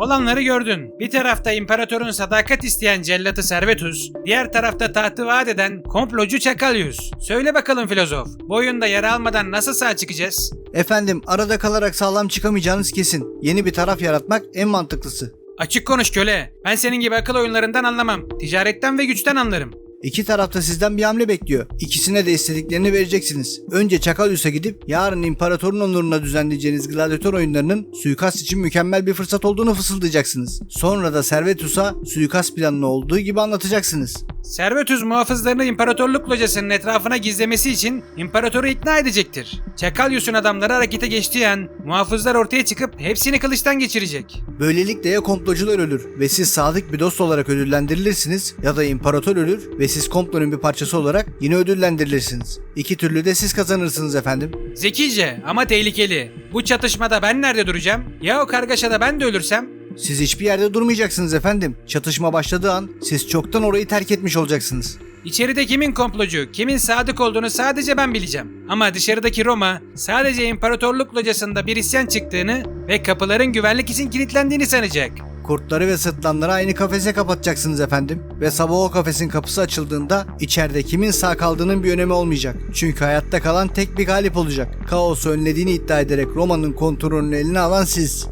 Olanları gördün. Bir tarafta imparatorun sadakat isteyen cellatı Servetus, diğer tarafta tahtı vaat eden komplocu Çakalyus. Söyle bakalım filozof, bu oyunda yara almadan nasıl sağ çıkacağız? Efendim arada kalarak sağlam çıkamayacağınız kesin. Yeni bir taraf yaratmak en mantıklısı. Açık konuş köle. Ben senin gibi akıl oyunlarından anlamam. Ticaretten ve güçten anlarım. İki tarafta sizden bir hamle bekliyor. İkisine de istediklerini vereceksiniz. Önce Çakalyus'a gidip yarın imparatorun onuruna düzenleyeceğiniz gladyatör oyunlarının suikast için mükemmel bir fırsat olduğunu fısıldayacaksınız. Sonra da Servetus'a suikast planını olduğu gibi anlatacaksınız. Servetus muhafızlarını imparatorluk locasının etrafına gizlemesi için imparatoru ikna edecektir. Çakalyus'un adamları harekete geçtiği an muhafızlar ortaya çıkıp hepsini kılıçtan geçirecek. Böylelikle ya komplocular ölür ve siz sadık bir dost olarak ödüllendirilirsiniz ya da imparator ölür ve siz komplonun bir parçası olarak yine ödüllendirilirsiniz. İki türlü de siz kazanırsınız efendim. Zekice ama tehlikeli. Bu çatışmada ben nerede duracağım? Ya o kargaşada ben de ölürsem? Siz hiçbir yerde durmayacaksınız efendim. Çatışma başladığı an siz çoktan orayı terk etmiş olacaksınız. İçeride kimin komplocu, kimin sadık olduğunu sadece ben bileceğim. Ama dışarıdaki Roma sadece imparatorluk locasında bir isyan çıktığını ve kapıların güvenlik için kilitlendiğini sanacak. Kurtları ve sırtlanları aynı kafese kapatacaksınız efendim. Ve sabah o kafesin kapısı açıldığında içeride kimin sağ kaldığının bir önemi olmayacak. Çünkü hayatta kalan tek bir galip olacak. Kaosu önlediğini iddia ederek Roma'nın kontrolünü eline alan siz.